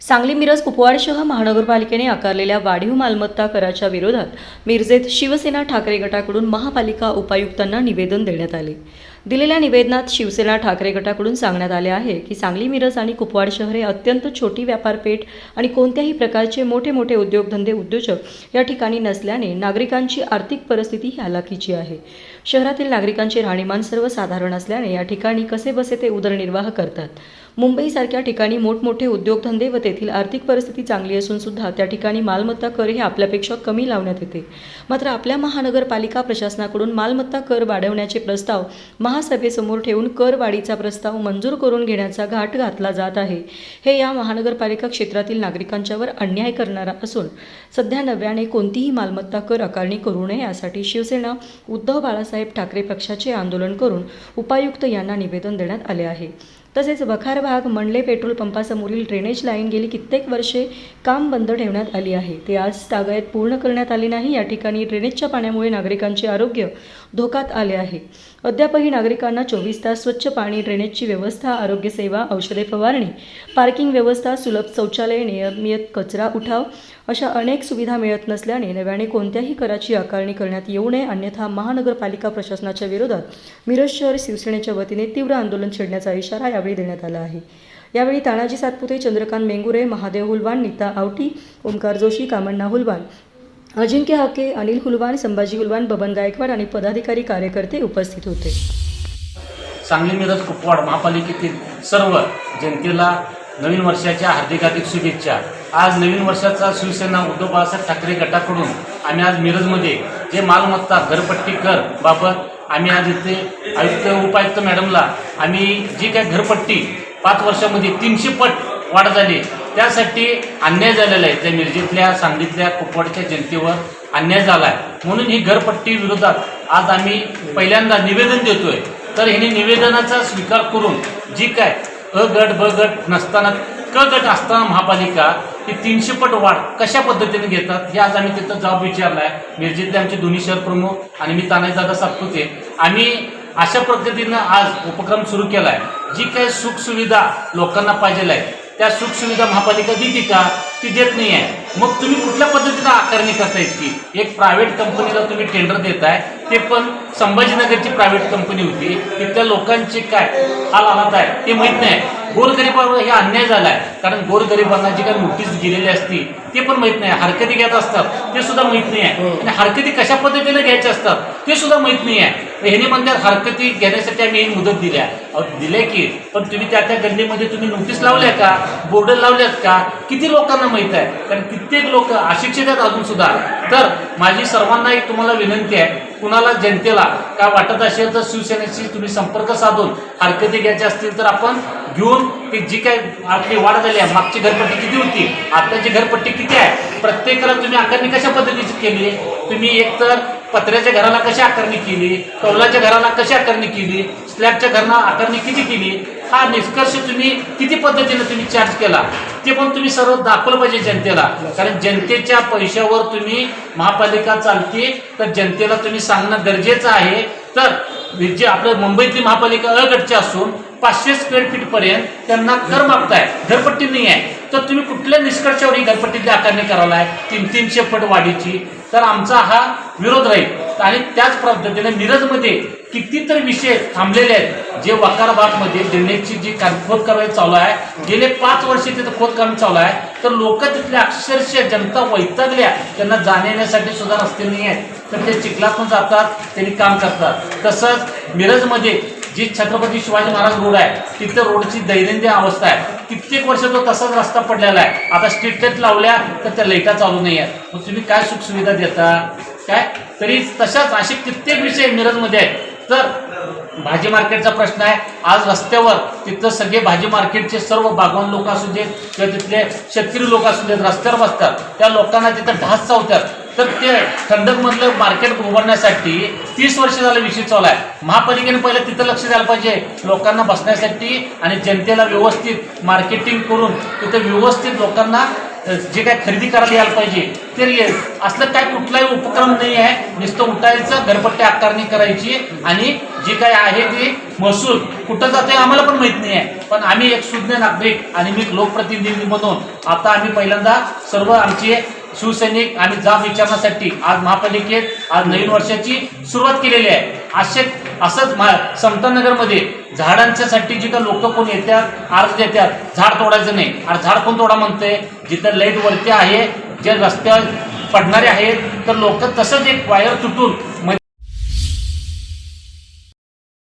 सांगली मिरज कुपवाडशह महानगरपालिकेने आकारलेल्या वाढीव मालमत्ता कराच्या विरोधात मिरजेत शिवसेना ठाकरे गटाकडून महापालिका उपायुक्तांना निवेदन देण्यात आले. दिलेल्या निवेदनात शिवसेना ठाकरे गटाकडून सांगण्यात आले आहे की सांगली मिरज आणि कुपवाड शहर हे अत्यंत छोटी व्यापारपेठ आणि कोणत्याही प्रकारचे मोठे मोठे उद्योगधंदे उद्योजक या ठिकाणी नसल्याने नागरिकांची आर्थिक परिस्थिती ही हलाखीची आहे. शहरातील नागरिकांचे राहणीमान सर्वसाधारण असल्याने या ठिकाणी कसे बसे ते उदरनिर्वाह करतात. मुंबईसारख्या ठिकाणी मोठमोठे उद्योगधंदे व तेथील आर्थिक परिस्थिती चांगली असून सुद्धा त्या ठिकाणी मालमत्ता कर हे आपल्यापेक्षा कमी लावण्यात येते. मात्र आपल्या महानगरपालिका प्रशासनाकडून मालमत्ता कर वाढवण्याचे प्रस्ताव महासभेसमोर ठेवून कर वाढीचा प्रस्ताव मंजूर करून घेण्याचा घाट घातला जात आहे. हे या महानगरपालिका क्षेत्रातील नागरिकांच्यावर अन्याय करणारा असून सध्या नव्याने कोणतीही मालमत्ता कर आकारणी करू नये यासाठी शिवसेना उद्धव बाळासाहेब ठाकरे पक्षाचे आंदोलन करून उपायुक्त यांना निवेदन देण्यात आले आहे. तसेच वखार भाग मंडले पेट्रोल पंपासमोरील ड्रेनेज लाईन गेली कित्येक वर्षे काम बंद ठेवण्यात आली आहे. ते आज तागायत पूर्ण करण्यात आली नाही. या ठिकाणी ड्रेनेजच्या पाण्यामुळे नागरिकांचे आरोग्य धोक्यात आले आहे. अद्यापही नागरिकांना चोवीस तास स्वच्छ पाणी ड्रेनेजची व्यवस्था आरोग्यसेवा औषधे फवारणी पार्किंग व्यवस्था सुलभ शौचालय नियमित कचरा उठाव अशा अनेक सुविधा मिळत नसल्याने नव्याने कोणत्याही कराची आकारणी करण्यात येऊ नये. अन्यथा महानगरपालिका प्रशासनाच्या विरोधात मिरज शहर शिवसेनेच्या वतीने तीव्र आंदोलन छेडण्याचा इशारा यावेळी देण्यात आला आहे. यावेळी तानाजी सातपुते चंद्रकांत मेंगुरे महादेव हुलवान नीता आवटी ओंकार जोशी कामण्णा हुलवान अजिंक्य हाके अनिल हुलवान संभाजी हुलवान बबन गायकवाड आणि पदाधिकारी कार्यकर्ते उपस्थित होते. सांगली मिरज कुपवाड महापालिकेतील सर्व जनतेला नवीन वर्षाच्या हार्दिक हार्दिक शुभेच्छा. आज नवीन वर्षाचा शिवसेना उद्धव बाळासाहेब ठाकरे गटाकडून आम्ही आज मिरजमध्ये जे मालमत्ता घरपट्टी कर बाबत आम्ही आज इथे आयुक्त उपायुक्त मॅडमला आम्ही जी काय घरपट्टी पाच वर्षामध्ये तीनशे पट वाढ झाली त्यासाठी अन्याय झालेला आहे. त्या मिरजेतल्या सांगलीतल्या कुपवाडच्या जनतेवर अन्याय झाला आहे म्हणून ही घरपट्टी विरोधात आज आम्ही पहिल्यांदा निवेदन देतोय. तर ह्याने निवेदनाचा स्वीकार करून जी काय अ गट ब गट नसताना क गट असताना महापालिका ही तीनशे पट वाढ कशा पद्धतीने घेतात? हे आज आम्ही तिथं जबाब विचारला आहे मिरजेतले आमचे दोन्ही शहर प्रमुख आणि मी तानाजीदादा सातपुते. आम्ही अशा पद्धतीनं आज उपक्रम सुरू केला आहे जी काही सुखसुविधा लोकांना पाहिजे आहे त्या सुखसुविधा महापालिका देते का? ती देत नाही आहे मग तुम्ही कुठल्या पद्धतीनं आकारणी करता की एक प्रायव्हेट कंपनीला तुम्ही टेंडर देताय ते पण संभाजीनगरची प्रायव्हेट कंपनी होती. तिथल्या लोकांचे काय हाल हालात आहे ते माहीत नाही. गोरगरिबावर हे अन्याय झाला आहे कारण गोरगरिबांना जी काही नोटीस गेलेली असती ते पण माहीत नाही. हरकती घेत असतात ते सुद्धा माहीत नाही. आहे आणि हरकती कशा पद्धतीने घ्यायच्या असतात ते सुद्धा माहीत नाही. आहे ह्याने म्हणतात हरकती घेण्यासाठी आम्ही एक मुदत दिल्या. अहो, दिल्या की पण तुम्ही त्या त्या गल्लीमध्ये तुम्ही नोटीस लावल्या का? बोर्ड लावल्यात का? किती लोकांना माहीत आहे? कारण कित्येक लोक अशिक्षित आहेत अजून सुद्धा. तर माझी सर्वांना एक तुम्हाला विनंती आहे कुणाला जनतेला काय वाटत असेल तर शिवसेनेशी तुम्ही संपर्क साधून हरकती घ्यायच्या असतील तर आपण घेऊन ते जी काय आपली वाढ झाली आहे मागची घरपट्टी किती होती आताची घरपट्टी किती आहे प्रत्येकाला तुम्ही आकारणी कशा पद्धतीची केली तुम्ही एकतर पत्र्याच्या घराला कशी आकारणी केली? कौलाच्या घराला कशी आकारणी केली? स्लॅबच्या घराला आकारणी किती केली? हा निष्कर्ष तुम्ही किती पद्धतीने तुम्ही चार्ज केला? ते पण तुम्ही सर्व दाखवलं पाहिजे जनतेला. कारण जनतेच्या पैशावर तुम्ही महापालिका चालते तर जनतेला तुम्ही सांगणं गरजेचं आहे. तर जे आपलं मुंबईतली महापालिका अ असून पाचशे स्क्वेअर फीट पर्यंत त्यांना कर मागताय. घरपट्टी नाही आहे. तर तुम्ही कुठल्या निष्कर्षावर ही गणपतीची आकारणी करायला आहे तीन तीनशे फट वाढीची. तर आमचा हा विरोध राहील. आणि त्याच पद्धतीने मिरजमध्ये कितीतरी विषय थांबलेले आहेत. जे वकार ड्रेनेजची जी काम खोदकाम चालू आहे. गेले पाच वर्ष तिथं खोदकाम चालू आहे. तर लोक तिथल्या अक्षरशः जनता वैतागल्या. त्यांना जाण्यासाठी सुद्धा रस्ते नाही आहेत. तर ते चिखलातून जातात. त्यांनी काम करतात. तसंच मिरजमध्ये जी छत्रपती शिवाजी महाराज रोड आहे तिथं रोडची दैनंदिन अवस्था आहे. कित्येक वर्ष तो तसाच रस्ता पडलेला आहे. आता स्ट्रीट लाइट लावल्या तर त्या लाईटा चालू नाही आहेत मग तुम्ही काय सुखसुविधा देता? काय? तरी तशाच असे कित्येक विषय मिरजमध्ये आहेत. तर भाजी मार्केटचा प्रश्न आहे. आज रस्त्यावर तिथं सगळे भाजी मार्केटचे सर्व बागवान लोक असू देत किंवा तिथले शेतकरी लोक असू देत रस्त्यावर बसतात. त्या लोकांना तिथं ढास चावतात. तर ते खंडकमधलं मार्केट उभारण्यासाठी तीस वर्ष झालं विषय चालू आहे. महापालिकेने पहिलं तिथं लक्ष द्यायला पाहिजे. लोकांना बसण्यासाठी आणि जनतेला व्यवस्थित मार्केटिंग करून तिथं व्यवस्थित लोकांना जे काय खरेदी करायला यायला पाहिजे ते येईल असलं काय कुठलाही उपक्रम नाही आहे. नुसतं उठायचं घरपट्टी आकारणी करायची आणि जे काय आहे ते महसूल कुठं जाते आम्हाला पण माहीत नाही आहे. पण आम्ही एक सुज्ञ नागरिक आणि मी लोकप्रतिनिधी म्हणून आता आम्ही पहिल्यांदा सर्व आमचे शिवसैनिक आणि जाब विचारण्यासाठी आज महापालिकेत आज नवीन वर्षाची सुरुवात केलेली आहे. असे असंच मा समतानगरमध्ये झाडांच्यासाठी जिथं लोक कोण येतात अर्ज देतात झाड तोडायचं नाही. अरे झाड कोण तोडा म्हणते जिथं लाइट वरती आहे जे रस्त्यावर पडणारे आहेत तर लोक तसंच एक वायर तुटून